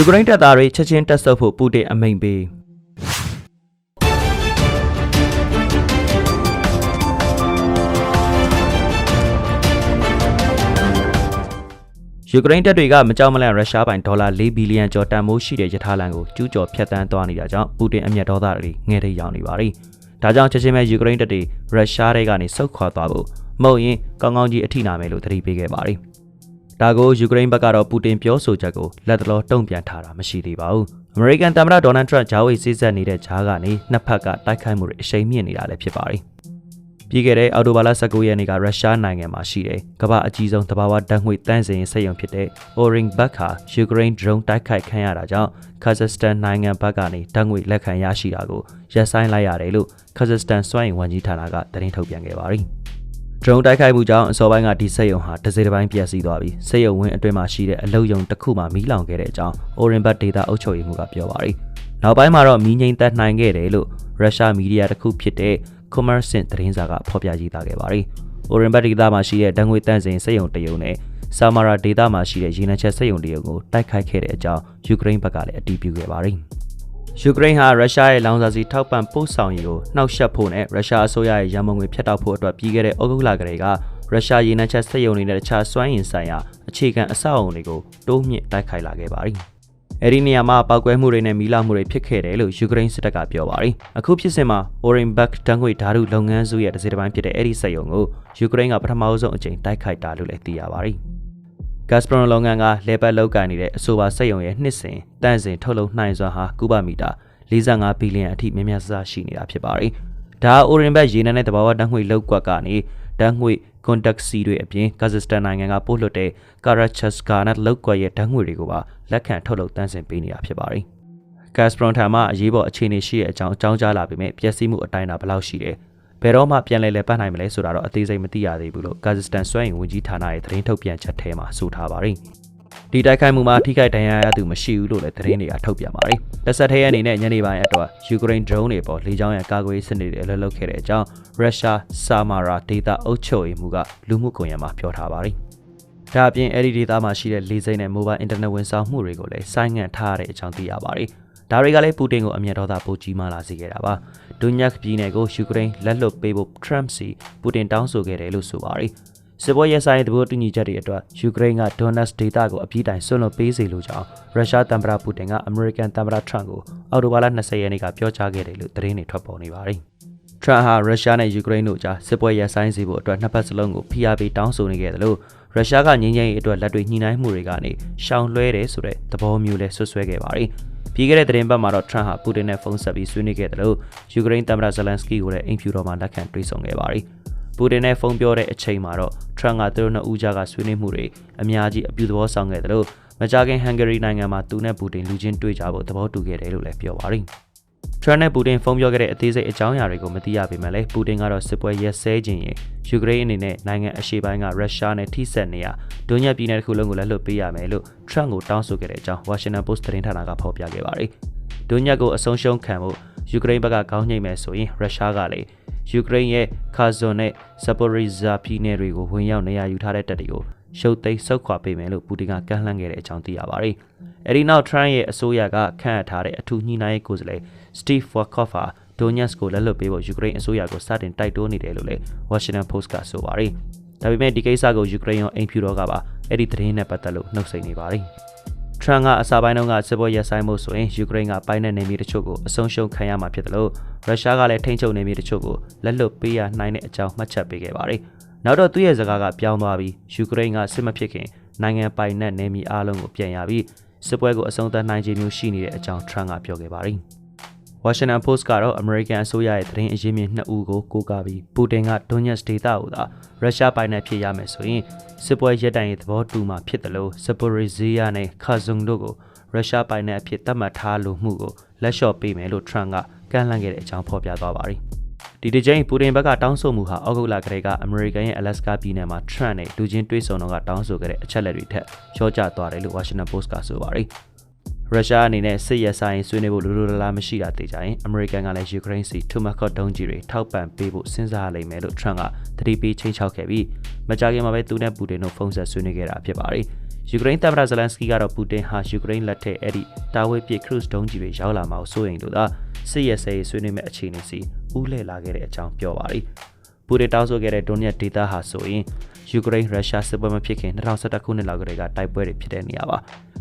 ယူကရိန်းတပ်သားတွေချက်ချင်းတက်ဆုပ်ဖို့ပူတင်အမိန့်ပေးယူကရိန်းတပ်တွေကမကြောက်မလန့်ရုရှားပိုင်ဒေါ်လာ4ဘီလီယံကျော်တန်ဖိုးရှိတဲ့ရထားလမ်းကိုကျူးကျော်ဖျက်ဆီးသွားနေတာကြောင့်ပူတင်အမျက်ဒေါသတွေငဲထိရောက်နေပါပြီ။ဒါကြောင့်ချက်ချင်းပဲယူကရိန်းတပ်တွေရုရှားတွေကနေဆုတ်ခွာသွားဖို့မဟုတ်ရင်ကောင်းကောင်းကြီးအထိနာမယ်လို့သတိပေးခဲ့ပါတယ်။ ဒါကိုယူကရိန်းဘက်ကတော့ပူတင်ပြောဆိုချက်ကိုလက်တလောတုံ့ပြန်ထားတာမရှိသေးပါဘူး။အမေရိကန်သမ္မတဒေါ်နယ်ထရန့်ဂျာဝေးစစ်ဆက်နေတဲ့ဂျားကနေနှစ်ဖက်ကတိုက်ခိုက်မှုတွေအရှိန်မြင့်နေတာလည်းဖြစ်ပါတယ်။ပြီးခဲ့တဲ့အော်တိုဘာလ19ရက်နေ့ကရုရှားနိုင်ငံမှာရှိတဲ့ကမ္ဘာအကြီးဆုံးတဘာဝဓာတ်ငွေတန့်စင်ရေးစက်ရုံဖြစ်တဲ့ Orenburg ဟာယူကရိန်း drone တိုက်ခိုက်ခံရတာကြောင့် Kazakhstan နိုင်ငံဘက်ကနေဓာတ်ငွေလက်ခံရရှိတာကိုရပ်ဆိုင်းလိုက်ရတယ်လို့ Kazakhstan စွမ်းအင်ဝန်ကြီးဌာနကသတင်းထုတ်ပြန်ခဲ့ပါတယ်။ drone တိုက်ခိုက်မှုကြောင့်အစောပိုင်းကဒီစက်ရုံဟာတစ်စိတစ်ပိုင်းပျက်စီးသွားပြီးစက်ရုံဝင်းအတွင်းမှာရှိတဲ့အလုတ်ရုံတစ်ခုမှမီးလောင်ခဲ့တဲ့အကြောင်း Orenburg ဒေတာအုပ်ချုပ်ရေးမှူးကပြောပါတယ်။နောက်ပိုင်းမှာတော့မီးငိမ့်သက်နိုင်ခဲ့တယ်လို့ရုရှားမီဒီယာတစ်ခုဖြစ်တဲ့ Kommersant သတင်းစာကဖော်ပြရေးသားခဲ့ပါတယ်။ Orenburg ဒေတာမှာရှိတဲ့ဓာတ်ငွေတန့်စင်စက်ရုံတစ်ရုံနဲ့ Samara ဒေတာမှာရှိတဲ့ရေနံချက်စက်ရုံတစ်ရုံကိုတိုက်ခိုက်ခဲ့တဲ့အကြောင်းယူကရိန်းဘက်ကလည်းအတည်ပြုခဲ့ပါတယ်။ ယူကရိန်းဟာရုရှားရဲ့လောင်စာဆီထောက်ပံ့ပို့ဆောင်ရေးကိုနှောက်ယှက်ဖို့နဲ့ရုရှားအစိုးရရဲ့ရန်မုံငွေဖျက်တောက်ဖို့အတွက်ပြီးခဲ့တဲ့ဩဂုတ်လကတည်းကရုရှားရေနံချက်စက်ရုံတွေနဲ့တခြားစွမ်းအင်ဆိုင်ရာအခြေခံအဆောက်အအုံတွေကိုတိုးမြင့်တိုက်ခိုက်လာခဲ့ပါတယ်။အဲဒီနေရာမှာပောက်ကွဲမှုတွေနဲ့မီးလောင်မှုတွေဖြစ်ခဲ့တယ်လို့ယူကရိန်းစစ်တပ်ကပြောပါတယ်။အခုဖြစ်စဉ်မှာ Orenburg တန်းငွေဓာတုလုပ်ငန်းစုရဲ့တစ်စိတစ်ပိုင်းဖြစ်တဲ့အဲဒီစက်ရုံကိုယူကရိန်းကပထမဆုံးအကြိမ်တိုက်ခိုက်တာလို့လည်းသိရပါတယ်။ Gazprom လုပ်ငန်းကလေပတ်လောက်ကန်နေတဲ့အဆိုပါစက်ရုံရဲ့နှစ်စဉ်တန့်စင်ထုတ်လုပ်နိုင်စွမ်းဟာကုဗမီတာ45ဘီလီယံအထိမြင့်မြတ်စရှိနေတာဖြစ်ပါတယ်။ဒါဟာ Orenburg ရေနံနဲ့တဘာဝဓာတ်ငွေလောက်ကွက်ကနေဓာတ်ငွေကွန်တက်စီတွေအပြင်ကာဇက်စတန်နိုင်ငံကပို့လွှတ်တဲ့ကာရာချက်စကာနတ်လောက်ကွက်ရဲ့ဓာတ်ငွေတွေကိုပါလက်ခံထုတ်လုပ်တန်းစင်ပေးနေတာဖြစ်ပါတယ်။ Gazprom ထံမှအရေးပေါ်အခြေအနေရှိတဲ့အကြောင်းအကြောင်းကြားလာပေမဲ့ပျက်စီးမှုအတိုင်းအတာဘယ်လောက်ရှိတယ် ဘယ်တော့မှပြန်လည်လည်ပတ်နိုင်မလဲဆိုတာတော့အသေးစိတ်မသိရသေးဘူးလို့ကာဇက်စတန်စွမ်းအင်ဝန်ကြီးဌာနရဲ့သတင်းထုတ်ပြန်ချက်ထဲမှာဆိုထားပါတယ်။ဒီတိုက်ခိုက်မှုမှာထိခိုက်ဒဏ်ရာရသူမရှိဘူးလို့လည်းသတင်းတွေကထုတ်ပြန်ပါတယ်။တစ်ဆက်တည်းအနေနဲ့ညနေပိုင်းအတွက်ယူကရိန်း drone တွေပေါ်လေကြောင်းရန်ကာကွယ်ရေးစနစ်တွေအလွတ်လုပ်ခဲ့တဲ့အကြောင်းရုရှားဆာမာရာဒေတာအုပ်ချုပ်ရေးမှူးကလူမှုကွန်ရက်မှာပြောထားပါတယ်။ဒါအပြင်အဲ့ဒီဒေတာမှာရှိတဲ့လေစိမ်းနဲ့ mobile internet ဝန်ဆောင်မှုတွေကိုလည်းဆိုင်းငံ့ထားရတဲ့အကြောင်းသိရပါတယ်။ ဒါတွေကလည်းပူတင်ကိုအမျက်ဒေါသပိုကြီးမားလာစေခဲ့တာပါ။ဒွန်ညက်ပြည်နယ်ကိုယူကရိန်းလက်လွတ်ပေးဖို့ Trump စီပူတင်တောင်းဆိုခဲ့တယ်လို့ဆိုပါတယ်။စစ်ပွဲရဆိုင်တဲ့ဘောတူညီချက်တွေအတွက်ယူကရိန်းက Donetsk ဒေသကိုအပြည့်တိုင်ဆွန့်လွတ်ပေးစေလိုကြောင်းရုရှားသမ္မတပူတင်ကအမေရိကန်သမ္မတ Trump ကိုအောက်တိုဘာလ20ရက်နေ့ကပြောကြားခဲ့တယ်လို့သတင်းတွေထွက်ပေါ်နေပါတယ်။ Trump ဟာရုရှားနဲ့ယူကရိန်းတို့ကြားစစ်ပွဲရပ်ဆိုင်းစေဖို့အတွက်နှစ်ဖက်စလုံးကိုဖိအားပေးတောင်းဆိုနေခဲ့တယ်လို့ရုရှားကငြင်းချမ်းရေးအတွက်လက်တွေညှိနှိုင်းမှုတွေကနေရှောင်လွှဲတယ်ဆိုတဲ့သဘောမျိုးလဲဆွဆွဲခဲ့ပါတယ်။ ပြီးခဲ့တဲ့သတင်းပတ်မှာတော့ Trump ဟာပူတင်နဲ့ဖုန်းဆက်ပြီးဆွေးနွေးခဲ့တယ်လို့ယူကရိန်းသမ္မတဇလန်စကီကိုလည်းအင်ဖြူတော်မှာလက်ခံတွေ့ဆုံခဲ့ပါတယ်။ပူတင်နဲ့ဖုန်းပြောတဲ့အချိန်မှာတော့ Trump ကသူတို့နှစ်ဦးကြားကဆွေးနွေးမှုတွေအများကြီးအပြုသဘောဆောင်ခဲ့တယ်လို့မကြာခင်ဟန်ဂေရီနိုင်ငံမှာသူနဲ့ပူတင်လူချင်းတွေ့ကြဖို့သဘောတူခဲ့တယ်လို့လည်းပြောပါတ ယ်။ Trump နဲ့ပူတင်ဖုန်းပြောခဲ့တဲ့အသေးစိတ်အကြောင်းအရာတွေကိုမသိရပေမဲ့လည်းပူတင်ကတော့စစ်ပွဲရက်စဲခြင်းရင်ယူကရိန်းအနေနဲ့နိုင်ငံအရှေ့ပိုင်းကရုရှားနဲ့ထိစပ်နေရဒုညက်ပြည်နယ်တစ်ခုလုံးကိုလက်လွတ်ပေးရမယ်လို့ Trump ကိုတောင်းဆိုခဲ့တဲ့အကြောင်း Washington Post သတင်းဌာနကဖော်ပြခဲ့ပါတယ်။ဒုညက်ကိုအဆုံးရှုံးခံဖို့ယူကရိန်းဘက်ကကောင်းညှိမယ်ဆိုရင်ရုရှားကလည်းယူကရိန်းရဲ့ခါဇွန်နဲ့ဇပိုရီဇာပြည်နယ်တွေကိုဝင်ရောက်နေရာယူထားတဲ့တပ်တွေကိုရှုပ်သိမ်းဆုတ်ခွာပေးမယ်လို့ပူတင်ကကန့်လှမ်းခဲ့တဲ့အကြောင်းသိရပါတယ်။အဲဒီနောက် Trump ရဲ့အစိုးရကခန့်အပ်ထားတဲ့အထူးညှိနှိုင်းရေးကိုယ်စားလှယ် Steve Witkoff ဟာဒိုညက်စ်ကိုလက်လွတ်ပေးဖို့ယူကရိန်းအစိုးရကိုစတင်တိုက်တွန်းနေတယ်လို့လည်း Washington Post ကဆိုပါတယ်။ဒါပေမဲ့ဒီကိစ္စကိုယူကရိန်းရောအိမ်ဖြူတော်ကပါအဲ့ဒီသတင်းနဲ့ပတ်သက်လို့နှုတ်ဆက်နေပါတယ်။ Trump ကအစပိုင်းတုန်းကစစ်ပွဲရပ်ဆိုင်းမှုဆိုရင်ယူကရိန်းကပိုင်းတဲ့နေမြေတချို့ကိုအဆုံးရှုံးခံရမှာဖြစ်တယ်လို့ရုရှားကလည်းထိန်းချုပ်နေမြေတချို့ကိုလက်လွတ်ပေးရနိုင်တဲ့အကြောင်းမှတ်ချက်ပေးခဲ့ပါတယ်။နောက်တော့သူ့ရဲ့စကားကပြောင်းသွားပြီးယူကရိန်းကစစ်မဖြစ်ခင်နိုင်ငံပိုင်နဲ့နေမြေအလုံးကိုပြန်ရပြီးစစ်ပွဲကိုအဆုံးသတ်နိုင်ခြင်းမျိုးရှိနေတဲ့အကြောင်း Trump ကပြောခဲ့ပါတယ်။ Washington Post ကတော့ American အစိုးရရဲ့သတင်းအရင်းမြစ်နှစ်ဦးကိုကိုးကားပြီးပူတင်က Donetsk ဒေသကိုသာရုရှားပိုင်နယ်ဖြစ်ရမယ်ဆိုရင်စစ်ပွဲရပ်တန့်ရေးသဘောတူမှာဖြစ်တယ်လို့ Zaporizhzhia နဲ့ Kherson တို့ကိုရုရှားပိုင်နယ်အဖြစ်သတ်မှတ်ထားလို့မှုကိုလက်လျှော့ပေးမယ်လို့ Trump ကကန့်လန့်ခဲ့တဲ့အကြောင်းဖော်ပြသွားပါတယ်။ဒီတစ်ကြိမ်ပူတင်ဘက်ကတောင်းဆိုမှုဟာဩဂုတ်လကတည်းကအမေရိကန်ရဲ့ Alaska ပြည်နယ်မှာ Trump နဲ့လူချင်းတွေ့ဆုံတော့ကတောင်းဆိုခဲ့တဲ့အချက်လက်တွေထက်လျှော့ကျသွားတယ်လို့ Washington Post ကဆိုပါတယ်။ ရုရှားအနေနဲ့စစ်ရဲဆိုင်ဆွေးနွေးဖို့လူလူလားလားမရှိတာသိကြရင်အမေရိကန်ကလည်းယူကရိန်းစီထူမကော့ဒုံးကြီးတွေထောက်ပံ့ပေးဖို့စဉ်းစားလိမ့်မယ်လို့ထရန့်ကသတိပေးချိန်ချောက်ခဲ့ပြီးမကြာခင်မှာပဲသူနဲ့ပူတင်တို့ဖုန်းဆက်ဆွေးနွေးခဲ့တာဖြစ်ပါတယ်ယူကရိန်းသမ္မတဇလန်စကီကတော့ပူတင်ဟာယူကရိန်းလက်ထက်အဲ့ဒီတာဝဲပစ်ခရုစ်ဒုံးကြီးတွေရောက်လာမှာကိုစိုးရိမ်လို့သာစစ်ရဲဆေးဆွေးနွေးမဲ့အခြေအနေစီဦးလှည့်လာခဲ့တဲ့အကြောင်းပြောပါရီပူတင်တောင်းဆိုခဲ့တဲ့ဒုန်ညက်ဒေတာဟာဆိုရင်ယူကရိန်းရုရှားစစ်ပွဲမဖြစ်ခင်2011ခုနှစ်လောက်ကတည်းကတိုက်ပွဲတွေဖြစ်တဲ့နေရာပါ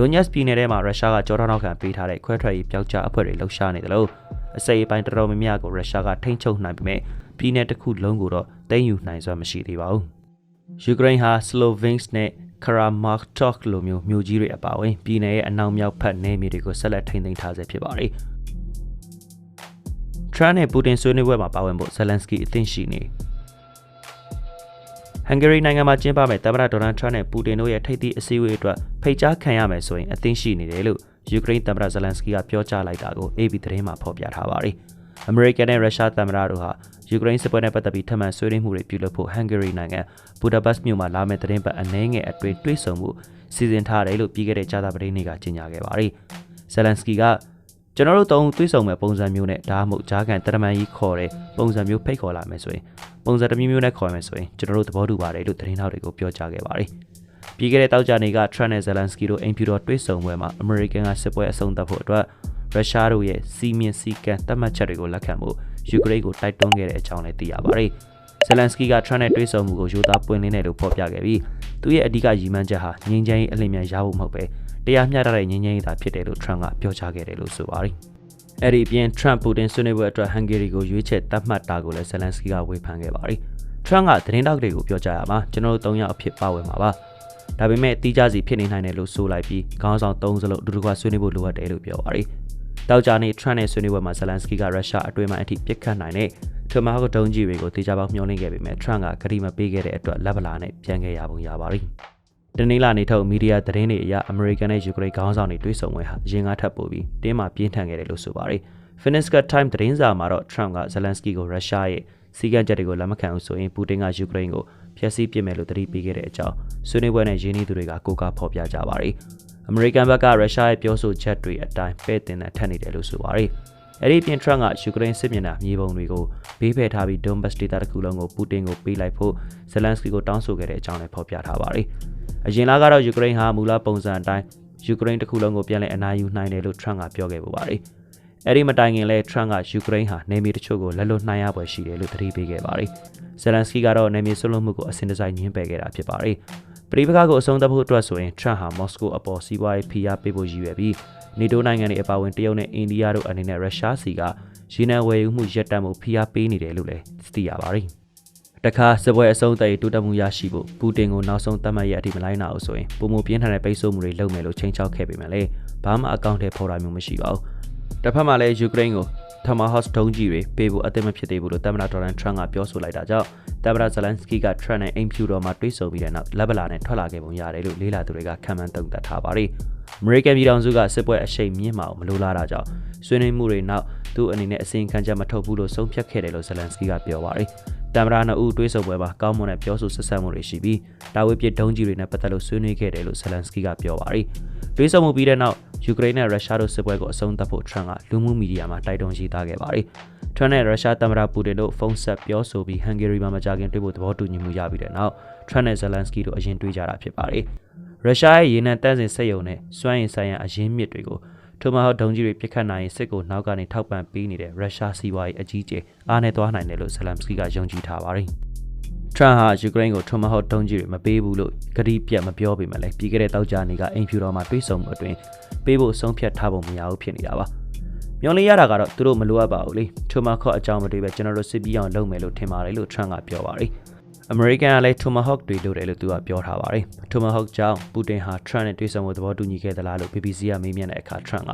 ဒွန်ညက်စ်ပြည်နယ်ထဲမှာရုရှားကကြောထောက်နောက်ခံပေးထားတဲ့ခွဲထွက်ရေးပျောက်ကြားအဖွဲ့တွေလှုပ်ရှားနေတယ်လို့အစိပ်အပိုင်းတော်တော်များများကိုရုရှားကထိန်းချုပ်နိုင်ပေမဲ့ပြည်နယ်တစ်ခုလုံးကိုတော့သိမ်းယူနိုင်စွမ်းမရှိသေးပါဘူးယူကရိန်းဟာစလိုဗင်းစ်နဲ့ခရာမာတော့လိုမျိုးမြို့ကြီးတွေအပါအဝင်ပြည်နယ်ရဲ့အနောက်မြောက်ဖက်နယ်မြေတွေကိုဆက်လက်ထိန်းသိမ်းထားဆဲဖြစ်ပါတယ်။ထရန့်နဲ့ပူတင်ဆွေးနွေးပွဲမှာပါဝင်ဖို့ဇလန်စကီအသင့်ရှိနေ ဟန်ဂေရီနိုင်ငံမှာကျင်းပမယ့်သမ္မတဒေါ်နယ်ထရန့်နဲ့ပူတင်တို့ရဲ့ထိပ်သီးအစည်းအဝေးအတွက်ဖိတ်ကြားခံရမယ်ဆိုရင်အသင့်ရှိနေတယ်လို့ယူကရိန်းသမ္မတဇလန်စကီကပြောကြားလိုက်တာကို AB သတင်းမှာဖော်ပြထားပါတယ်။အမေရိကန်နဲ့ရုရှားသမ္မတတို့ဟာယူကရိန်းစစ်ပွဲနဲ့ပတ်သက်ပြီးထပ်မံဆွေးနွေးမှုတွေပြုလုပ်ဖို့ဟန်ဂေရီနိုင်ငံဘူဒါဘတ်မြို့မှာလာမယ့်သတင်းပတ်အနည်းငယ်အတွင်းတွေ့ဆုံမှုစီစဉ်ထားတယ်လို့ပြီးခဲ့တဲ့ကြာသပတေးနေ့ကကြေညာခဲ့ပါတယ်။ဇလန်စကီက ကျွန်တော်တို့သုံးတွေ့ဆုံမဲ့ပုံစံမျိုးနဲ့ဒါမှမဟုတ်ဂျာကန်တရမန်ကြီးခေါ်တဲ့ပုံစံမျိုးဖိတ်ခေါ်လာမယ်ဆိုရင်ပုံစံတစ်မျိုးမျိုးနဲ့ခေါ်မယ်ဆိုရင်ကျွန်တော်တို့သဘောတူပါတယ်လို့သတင်းထောက်တွေကိုပြောကြားခဲ့ပါတယ်။ပြီးခဲ့တဲ့တောက်ကြနေကထရန့်နဲ့ဇလန်စကီတို့အိမ်ဖြူတော်တွေ့ဆုံပွဲမှာအမေရိကန်ကစစ်ပွဲအဆုံးသတ်ဖို့အတွက်ရုရှားတို့ရဲ့စီမင်းစီကန်တတ်မှတ်ချက်တွေကိုလက်ခံဖို့ယူကရိန်းကိုတိုက်တွန်းခဲ့တဲ့အကြောင်းလည်းသိရပါတယ်။ဇလန်စကီကထရန့်နဲ့တွေ့ဆုံမှုကိုယူသားပွင့်လင်းတယ်လို့ဖော်ပြခဲ့ပြီးသူရဲ့အဓိကရည်မှန်းချက်ဟာငြိမ်းချမ်းရေးအလင်းမြန်ရဖို့မဟုတ်ပဲ တရားမျှတတဲ့ငြိမ်းချမ်းရေးသာဖြစ်တယ်လို့ထရန့်ကပြောကြားခဲ့တယ်လို့ဆိုပါတယ်။အဲ့ဒီအပြင်ထရန့်ပူတင်ဆွေးနွေးပွဲအတွက်ဟန်ဂေရီကိုရွေးချယ်တတ်မှတ်တာကိုလည်းဇလန်စကီကဝေဖန်ခဲ့ပါတယ်။ထရန့်ကသတင်းတောက်တွေကိုပြောကြားရမှာကျွန်တော်တို့၃ယောက်အဖြစ်ပါဝင်မှာပါ။ဒါပေမဲ့တီးကြစီဖြစ်နေနိုင်တယ်လို့ဆိုလိုက်ပြီးခေါင်းဆောင်၃စလုံးအတူတူကဆွေးနွေးဖို့လိုအပ်တယ်လို့ပြောပါတယ်။တောက်ကြနေထရန့်နဲ့ဆွေးနွေးပွဲမှာဇလန်စကီကရုရှားအတွင်းမှာအထိပြစ်ခတ်နိုင်တဲ့ထမဟောက်ဒုံးကြီးတွေကိုတေချာပေါက်မျှော်လင့်ခဲ့ပေမဲ့ထရန့်ကဂရီမပေးခဲ့တဲ့အတွက်လက်ဗလာနဲ့ပြန်ခဲ့ရပုံရပါရီ တနင်္လာနေ့ထုတ်မီဒီယာသတင်းတွေအရအမေရိကန်နဲ့ယူကရိန်းခေါင်းဆောင်တွေတွေ့ဆုံပွဲဟာအရင်ကထပ်ပို့ပြီးတင်းမာပြင်းထန်ခဲ့တယ်လို့ဆိုပါရီ Finisca Time သတင်းစာမှာတော့ Trump က Zelensky ကိုရုရှားရဲ့စီကံချက်တွေကိုလက်မခံဘူးဆိုရင်ပူတင်ကယူကရိန်းကိုဖျက်ဆီးပစ်မယ်လို့တတိပေးခဲ့တဲ့အကြောင်းဆွေးနွေးပွဲနဲ့ရင်းနှီးသူတွေကကိုးကားဖော်ပြကြပါရီအမေရိကန်ဘက်ကရုရှားရဲ့ပြောဆိုချက်တွေအတိုင်းပဲ့တင်တဲ့ထက်နေတယ်လို့ဆိုပါတယ်။ အဲ့ဒီပြင်ထရန့်ကယူကရိန်းစစ်မျက်နှာမြေပုံတွေကိုဘေးဖယ်ထားပြီးဒွန်ဘတ်ဒေတာတစ်ခုလုံးကိုပူတင်ကိုပေးလိုက်ဖို့ဇလန်စကီကိုတောင်းဆိုခဲ့တဲ့အကြောင်းလည်းဖော်ပြထားပါတယ်။အရင်လကတော့ယူကရိန်းဟာမူလပုံစံအတိုင်းယူကရိန်းတစ်ခုလုံးကိုပြန်လည်အနားယူနိုင်တယ်လို့ထရန့်ကပြောခဲ့ပူပါတယ်။အဲ့ဒီမတိုင်ခင်လဲထရန့်ကယူကရိန်းဟာနေမီတချို့ကိုလက်လွတ်နှိုင်းရပွဲရှိတယ်လို့သတိပေးခဲ့ပါတယ်။ဇလန်စကီကတော့နေမီဆွလွတ်မှုကိုအစင်တစိုက်ညှင်းပယ်ခဲ့တာဖြစ်ပါတယ်။ပရိပခကိုအဆုံးသတ်ဖို့အတွက်ဆိုရင်ထရန့်ဟာမော်စကိုအပေါ်စီးပွားရေးဖိအားပေးဖို့ရည်ရွယ်ပြီး နေတိုးနိုင်ငံတွေအပါအဝင်တရုတ်နဲ့အိန္ဒိယတို့အနေနဲ့ရုရှားစီကရေနံဝယ်ယူမှုရပ်တန့်မှုဖိအားပေးနေတယ်လို့လည်းသိရပါတယ်။တခါစပွဲအဆုံးသတ်တိုးတက်မှုရရှိဖို့ပူတင်ကိုနောက်ဆုံးသတ်မှတ်ရအထိမလိုက်နိုင်အောင်ဆိုရင်ပုံမပြင်းထန်တဲ့ပိတ်ဆို့မှုတွေလုပ်မယ်လို့ချိန်ချောက်ခဲ့ပေမဲ့လည်းဘာမှအကောင့်ထဲဖော်တာမျိုးမရှိပါဘူး။တစ်ဖက်မှာလည်းယူကရိန်းကိုထမဟော့စ်ဒုံးကြီးတွေပေးဖို့အသင့်မဖြစ်သေးဘူးလို့သမ္မတဒေါ်နယ်ထရန့်ကပြောဆိုလိုက်တာကြောင့် သမ္မတဇလန်စကီကထရန့်နဲ့အိမ်ဖြူတော်မှာတွေ့ဆုံပြီးတဲ့နောက်လက်ဗလာနဲ့ထွက်လာခဲ့ပုံရတယ်လို့လေးလာသူတွေကခံမှန်းသုံးသပ်ထားပါတယ်။အမေရိကန်ပြည်ထောင်စုကစစ်ပွဲအရှိန်မြင့်မှာမလိုလားတာကြောင့်ဆွေးနွေးမှုတွေနောက်သူ့အနေနဲ့အစီအခံချက်မထုတ်ဘူးလို့ဆုံးဖြတ်ခဲ့တယ်လို့ဇလန်စကီကပြောပါတယ်။တမ်မရာနှစ်ဦးတွေးဆုံပွဲမှာကောင်းမွန်တဲ့ပြောဆိုဆက်ဆံမှုတွေရှိပြီးတာဝေးပြဒုံးကြီးတွေနဲ့ပတ်သက်လို့ဆွေးနွေးခဲ့တယ်လို့ဇလန်စကီကပြောပါတယ်။တွေးဆုံမှုပြီးတဲ့နောက်ယူကရိန်းနဲ့ရုရှားတို့စစ်ပွဲကိုအဆုံးသတ်ဖို့ထရန့်ကလူမှုမီဒီယာမှာတိုက်တွန်းရေးသားခဲ့ပါတယ်။ ထရန့်နဲ့ရုရှားသမ္မတပူတင်တို့ဖုန်းဆက်ပြောဆိုပြီးဟန်ဂေရီမှာမကြာခင်တွေ့ဖို့သဘောတူညီမှုရပြီးတဲ့နောက်ထရန့်နဲ့ဇလန်စကီတို့အရင်တွေ့ကြတာဖြစ်ပါတယ်။ရုရှားရဲ့ရေနံတန်းစင်စက်ရုံနဲ့စွမ်းအင်ဆိုင်ရာအရင်းမြစ်တွေကိုထိုမဟောက်ဒုံကြီးတွေပြစ်ခတ်နိုင်စစ်ကိုနောက်ကနေထောက်ပံ့ပေးနေတဲ့ရုရှားစီးပွားရေးအကြီးအကျယ်အားနဲ့သွားနိုင်တယ်လို့ဇလန်စကီကယုံကြည်ထားပါတယ်။ထရန့်ဟာယူကရိန်းကိုထမဟော့ဒုံးကြီးတွေမပေးဘူးလို့ကတိပြတ်မပြောပေမဲ့လည်းပြီးခဲ့တဲ့တောက်ကြနေကအိမ်ဖြူတော်မှာတွေးဆုံမှုအတွင်းပေးဖို့ဆုံးဖြတ်ထားပုံမရဘူးဖြစ်နေတာပါ။ မျော်လင့်ရတာကတော့သူတို့မလိုအပ်ပါဘူးလေ။ထမဟော့အကြောင်းမတွေးပဲကျွန်တော်တို့စစ်ပြီးအောင်လုပ်မယ်လို့ထင်ပါတယ်လို့ထရန့်ကပြောပါတယ်။ American ကလည်း Tomahawk တွေလုပ်တယ်လို့သူကပြောထားပါတယ်။ Tomahawk ကြောင့်ပူတင်ဟာ Trump နဲ့တွေ့ဆုံမှုသဘောတူညီခဲ့သလားလို့ BBC ကမေးမြန်းတဲ့အခါ Trump က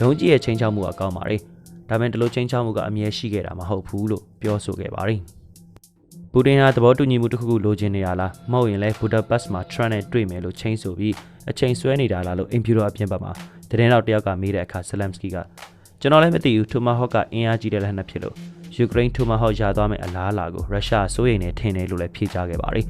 ဒုံးကြီးရဲ့ချင်းချောက်မှုကကောင်းပါတယ်။ဒါပေမဲ့ဒီလိုချင်းချောက်မှုကအမြဲရှိခဲ့တာမဟုတ်ဘူးလို့ပြောဆိုခဲ့ပါတယ်။ပူတင်ဟာသဘောတူညီမှုတစ်ခုခုလိုချင်နေရလားမဟုတ်ရင်လည်းဘူဒါဘတ်မှာထရန့်နဲ့တွေ့မယ်လို့ချိန်ဆိုပြီးအချိန်ဆွဲနေတာလားလို့အင်ဖြူတော်အပြင်ဘက်မှာသတင်းတော်တယောက်ကမေးတဲ့အခါဆလမ်စကီ ကကျွန်တော်လည်းမသိဘူးထိုမာဟော့ကအင်အားကြီးတဲ့လက်နက်ဖြစ်လို့ယူကရိန်းထိုမာဟော့ရသွားမယ့်အလားအလာကိုရုရှားစိုးရိမ်နေထင်တယ်လို့လည်းဖြေကြားခဲ့ပါတယ်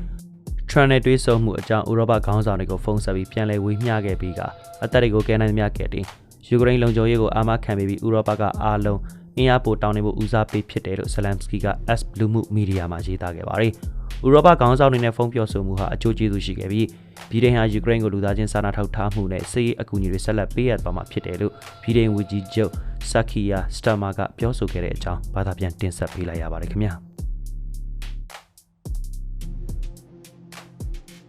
ထရန်နဲ့တွေးဆုံမှုအကြောင်းဥရောပခေါင်းဆောင်တွေကိုဖုန်းဆက်ပြီးပြန်လည်ဝေမျှခဲ့ပြီးကအသက်တွေကိုကဲနိုင်သမျှကဲတင်ယူကရိန်းလုံခြုံရေးကိုအာမခံပြီးဥရောပကအားလုံးအင်အားပိုတောင်းနေဖို့ဦးစားပေးဖြစ်တယ်လို့ဇလမ်စကီက S လူမှုမီဒီယာမှာရေးသားခဲ့ပါတယ်။ဥ ဥရောပခေါင်းဆောင်တွေနဲ့ဖုန်းပြောဆိုမှုဟာအကျိုးကျေးဇူးရှိခဲ့ပြီးဗြိတိန်ဟာယူကရိန်းကိုလူသားချင်းစာနာထောက်ထားမှုနဲ့စစ်ရေးအကူအညီတွေဆက်လက်ပေးအပ်သွားမှာဖြစ်တယ်လို့ဗြိတိန်ဝန်ကြီးချုပ်ဆာခီယာစတာမာကပြောဆိုခဲ့တဲ့အကြောင်းဘာသာပြန်တင်ဆက်ပေးလိုက်ရပါတယ်ခင်ဗျာ။